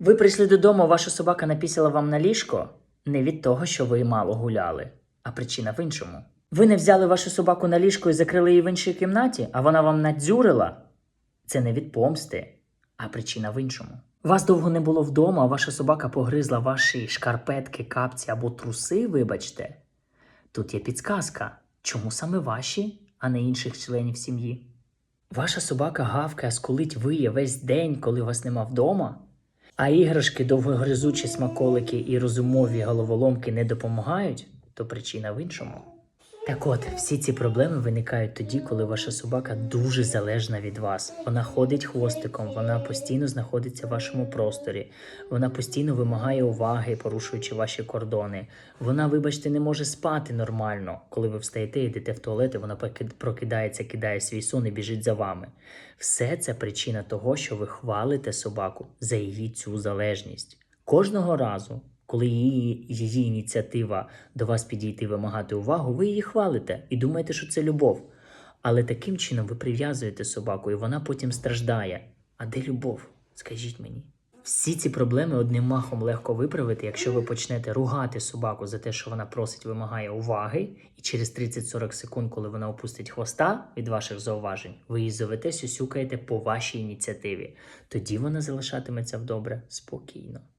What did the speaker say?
Ви прийшли додому, ваша собака напісила вам на ліжко не від того, що ви мало гуляли, а причина в іншому. Ви не взяли вашу собаку на ліжко і закрили її в іншій кімнаті, а вона вам надзюрила. Це не від помсти, а причина в іншому. Вас довго не було вдома, а ваша собака погризла ваші шкарпетки, капці або труси, вибачте. Тут є підсказка, чому саме ваші, а не інших членів сім'ї. Ваша собака гавкає, скулить виє весь день, коли вас нема вдома, а іграшки, довгогризучі смаколики і розумові головоломки не допомагають, то причина в іншому. Так от, всі ці проблеми виникають тоді, коли ваша собака дуже залежна від вас. Вона ходить хвостиком, вона постійно знаходиться в вашому просторі, вона постійно вимагає уваги, порушуючи ваші кордони. Вона, вибачте, не може спати нормально. Коли ви встаєте, йдете в туалет, і вона прокидається, кидає свій сон і біжить за вами. Все це причина того, що ви хвалите собаку за її цю залежність. Кожного разу, коли її, її ініціатива до вас підійти вимагати увагу, ви її хвалите і думаєте, що це любов. Але таким чином ви прив'язуєте собаку, і вона потім страждає. А де любов? Скажіть мені. Всі ці проблеми одним махом легко виправити, якщо ви почнете ругати собаку за те, що вона просить, вимагає уваги, і через 30-40 секунд, коли вона опустить хвоста від ваших зауважень, ви її зовете, сюсюкаєте по вашій ініціативі. Тоді вона залишатиметься вдобре спокійно.